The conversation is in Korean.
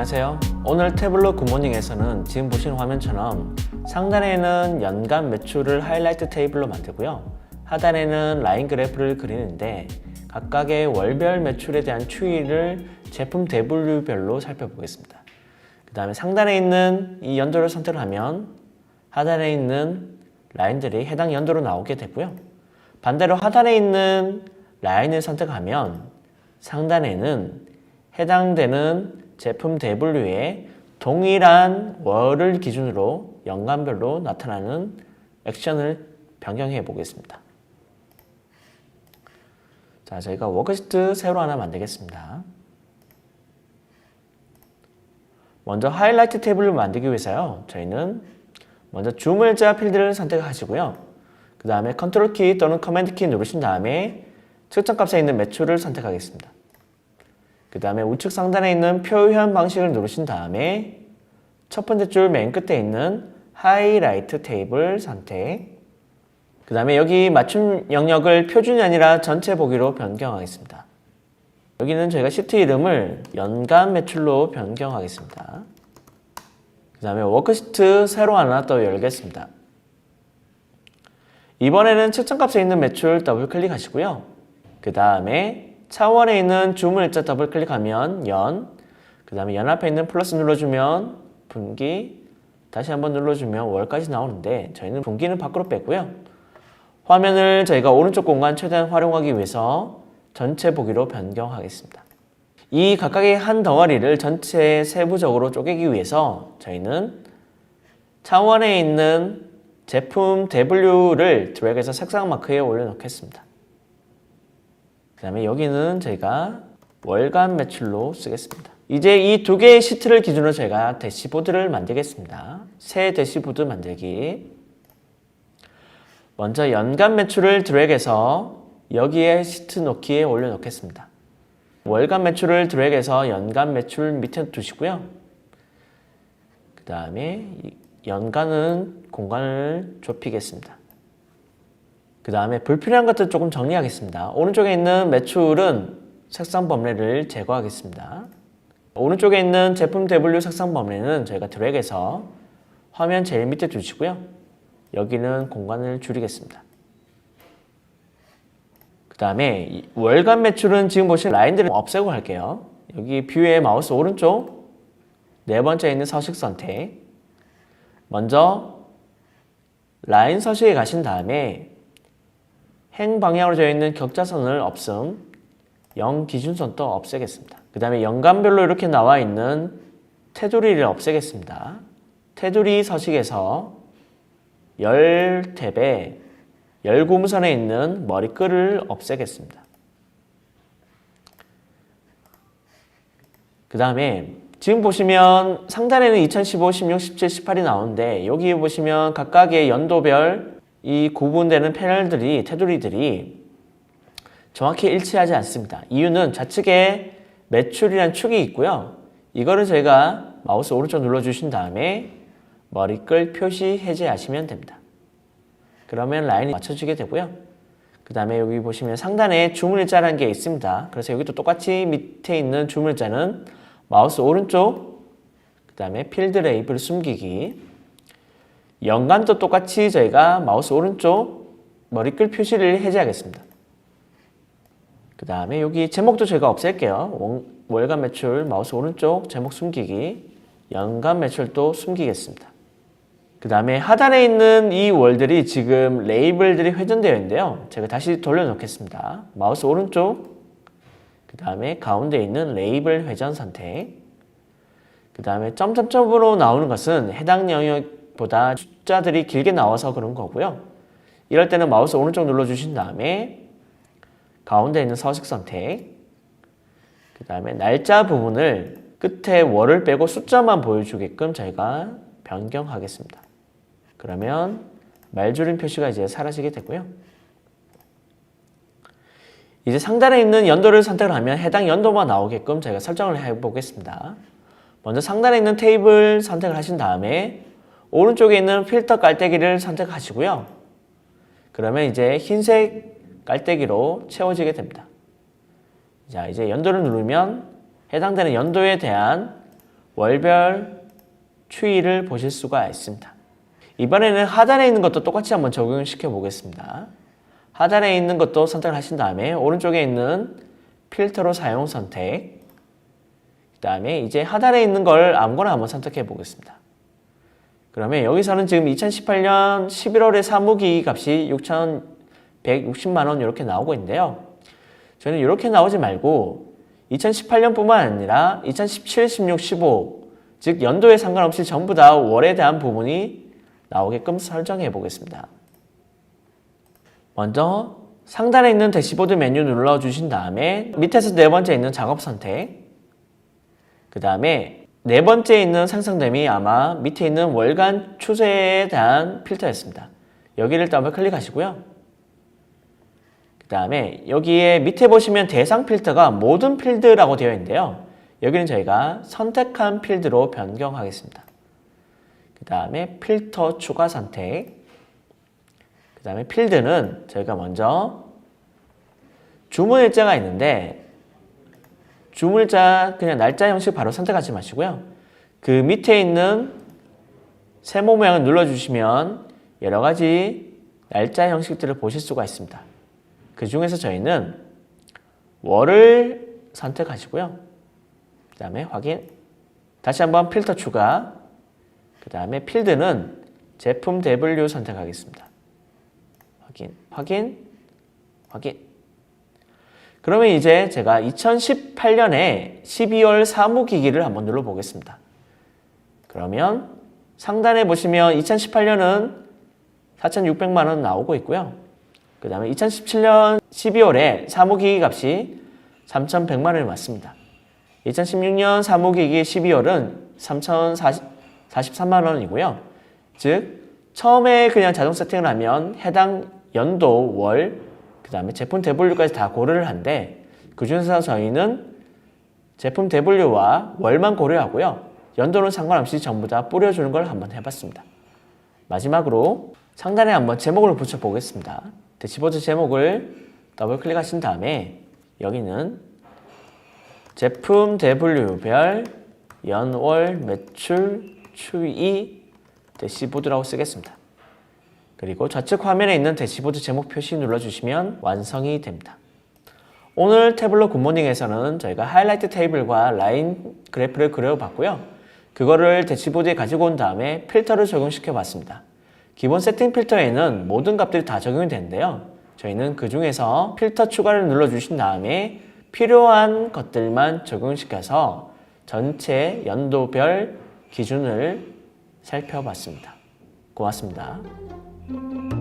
안녕하세요. 오늘 태블로 굿모닝에서는 지금 보시는 화면처럼 상단에는 연간 매출을 하이라이트 테이블로 만들고요. 하단에는 라인 그래프를 그리는데 각각의 월별 매출에 대한 추이를 제품 대분류별로 살펴보겠습니다. 그 다음에 상단에 있는 이 연도를 선택하면 하단에 있는 라인들이 해당 연도로 나오게 되고요. 반대로 하단에 있는 라인을 선택하면 상단에는 해당되는 제품 대분류에 동일한 월을 기준으로 연간별로 나타나는 액션을 변경해 보겠습니다. 자, 저희가 워크시트 새로 하나 만들겠습니다. 먼저 하이라이트 테이블을 만들기 위해서요. 저희는 먼저 주물자 필드를 선택하시고요. 그 다음에 컨트롤 키 또는 커맨드 키 누르신 다음에 측정 값에 있는 매출을 선택하겠습니다. 그 다음에 우측 상단에 있는 표현 방식을 누르신 다음에 첫 번째 줄 맨 끝에 있는 하이라이트 테이블 선택 그 다음에 여기 맞춤 영역을 표준이 아니라 전체 보기로 변경하겠습니다. 여기는 저희가 시트 이름을 연간 매출로 변경하겠습니다. 그 다음에 워크시트 새로 하나 또 열겠습니다. 이번에는 측정값에 있는 매출 더블 클릭하시고요. 그 다음에 차원에 있는 주문 일자 더블 클릭하면 연, 그 다음에 연 앞에 있는 플러스 눌러주면 분기, 다시 한번 눌러주면 월까지 나오는데 저희는 분기는 밖으로 뺐고요. 화면을 저희가 오른쪽 공간 최대한 활용하기 위해서 전체 보기로 변경하겠습니다. 이 각각의 한 덩어리를 전체 세부적으로 쪼개기 위해서 저희는 차원에 있는 제품 W를 드래그해서 색상 마크에 올려놓겠습니다. 그 다음에 여기는 저희가 월간 매출로 쓰겠습니다. 이제 이 두 개의 시트를 기준으로 저희가 대시보드를 만들겠습니다. 새 대시보드 만들기. 먼저 연간 매출을 드래그해서 여기에 시트 놓기에 올려놓겠습니다. 월간 매출을 드래그해서 연간 매출 밑에 두시고요. 그 다음에 연간은 공간을 좁히겠습니다. 그 다음에 불필요한 것들 조금 정리하겠습니다. 오른쪽에 있는 매출은 색상 범례를 제거하겠습니다. 오른쪽에 있는 제품 대분류 색상 범례는 저희가 드래그해서 화면 제일 밑에 두시고요. 여기는 공간을 줄이겠습니다. 그 다음에 월간 매출은 지금 보신 라인들을 없애고 할게요. 여기 뷰의 마우스 오른쪽 네 번째에 있는 서식 선택 먼저 라인 서식에 가신 다음에 행 방향으로 되어 있는 격자선을 없음 0 기준선도 없애겠습니다. 그 다음에 연간별로 이렇게 나와 있는 테두리를 없애겠습니다. 테두리 서식에서 열 탭에 열 고무선에 있는 머리끈을 없애겠습니다. 그 다음에 지금 보시면 상단에는 2015, 16, 17, 18이 나오는데 여기 보시면 각각의 연도별 이 구분되는 패널들이 테두리들이 정확히 일치하지 않습니다. 이유는 좌측에 매출이라는 축이 있고요. 이거를 저희가 마우스 오른쪽 눌러주신 다음에 머리끌 표시 해제하시면 됩니다. 그러면 라인이 맞춰지게 되고요. 그 다음에 여기 보시면 상단에 주문일자라는 게 있습니다. 그래서 여기도 똑같이 밑에 있는 주문일자는 마우스 오른쪽, 그 다음에 필드 레이블 숨기기, 연간도 똑같이 저희가 마우스 오른쪽 머리끌 표시를 해제하겠습니다. 그 다음에 여기 제목도 제가 없앨게요. 월간 매출 마우스 오른쪽 제목 숨기기, 연간 매출도 숨기겠습니다. 그 다음에 하단에 있는 이 월들이 지금 레이블들이 회전되어 있는데요. 제가 다시 돌려놓겠습니다. 마우스 오른쪽, 그 다음에 가운데 있는 레이블 회전 선택, 그 다음에 점점점으로 나오는 것은 해당 영역 보다 숫자들이 길게 나와서 그런 거고요. 이럴 때는 마우스 오른쪽 눌러주신 다음에 가운데 있는 서식 선택, 그 다음에 날짜 부분을 끝에 월을 빼고 숫자만 보여주게끔 저희가 변경하겠습니다. 그러면 말줄임 표시가 이제 사라지게 되고요. 이제 상단에 있는 연도를 선택을 하면 해당 연도만 나오게끔 저희가 설정을 해 보겠습니다. 먼저 상단에 있는 테이블 선택을 하신 다음에 오른쪽에 있는 필터 깔때기를 선택하시고요. 그러면 이제 흰색 깔때기로 채워지게 됩니다. 자, 이제 연도를 누르면 해당되는 연도에 대한 월별 추이를 보실 수가 있습니다. 이번에는 하단에 있는 것도 똑같이 한번 적용시켜 보겠습니다. 하단에 있는 것도 선택을 하신 다음에 오른쪽에 있는 필터로 사용 선택 그 다음에 이제 하단에 있는 걸 아무거나 한번 선택해 보겠습니다. 그러면 여기서는 지금 2018년 11월에 사무기 값이 6,160만 원 이렇게 나오고 있는데요. 저는 이렇게 나오지 말고 2018년뿐만 아니라 2017, 16, 15, 즉 연도에 상관없이 전부 다 월에 대한 부분이 나오게끔 설정해 보겠습니다. 먼저 상단에 있는 대시보드 메뉴 눌러주신 다음에 밑에서 네 번째 있는 작업 선택 그 다음에 네 번째 있는 상승됨이 아마 밑에 있는 월간 추세에 대한 필터였습니다. 여기를 더블 클릭하시고요. 그 다음에 여기에 밑에 보시면 대상 필터가 모든 필드라고 되어 있는데요. 여기는 저희가 선택한 필드로 변경하겠습니다. 그 다음에 필터 추가 선택 그 다음에 필드는 저희가 먼저 주문 일자가 있는데 주문일자 그냥 날짜 형식 바로 선택하지 마시고요. 그 밑에 있는 세모 모양을 눌러주시면 여러 가지 날짜 형식들을 보실 수가 있습니다. 그 중에서 저희는 월을 선택하시고요. 그 다음에 확인. 다시 한번 필터 추가. 그 다음에 필드는 제품 W 선택하겠습니다. 확인, 확인, 확인. 그러면 이제 제가 2018년에 12월 사무기기를 한번 눌러보겠습니다. 그러면 상단에 보시면 2018년은 4,600만 원 나오고 있고요. 그 다음에 2017년 12월에 사무기기 값이 3,100만 원이 맞습니다. 2016년 사무기기 12월은 3,043만 원이고요. 즉 처음에 그냥 자동 세팅을 하면 해당 연도, 월, 그 다음에 제품 W까지 다 고려를 한데 그 중에서 저희는 제품 W와 월만 고려하고요. 연도는 상관없이 전부 다 뿌려주는 걸 한번 해봤습니다. 마지막으로 상단에 한번 제목을 붙여보겠습니다. 대시보드 제목을 더블 클릭하신 다음에 여기는 제품 W별 연월 매출 추이 대시보드라고 쓰겠습니다. 그리고 좌측 화면에 있는 대시보드 제목 표시 눌러주시면 완성이 됩니다. 오늘 태블로 굿모닝에서는 저희가 하이라이트 테이블과 라인 그래프를 그려봤고요. 그거를 대시보드에 가지고 온 다음에 필터를 적용시켜 봤습니다. 기본 세팅 필터에는 모든 값들이 다 적용이 되는데요. 저희는 그 중에서 필터 추가를 눌러주신 다음에 필요한 것들만 적용시켜서 전체 연도별 기준을 살펴봤습니다. 고맙습니다. Thank you.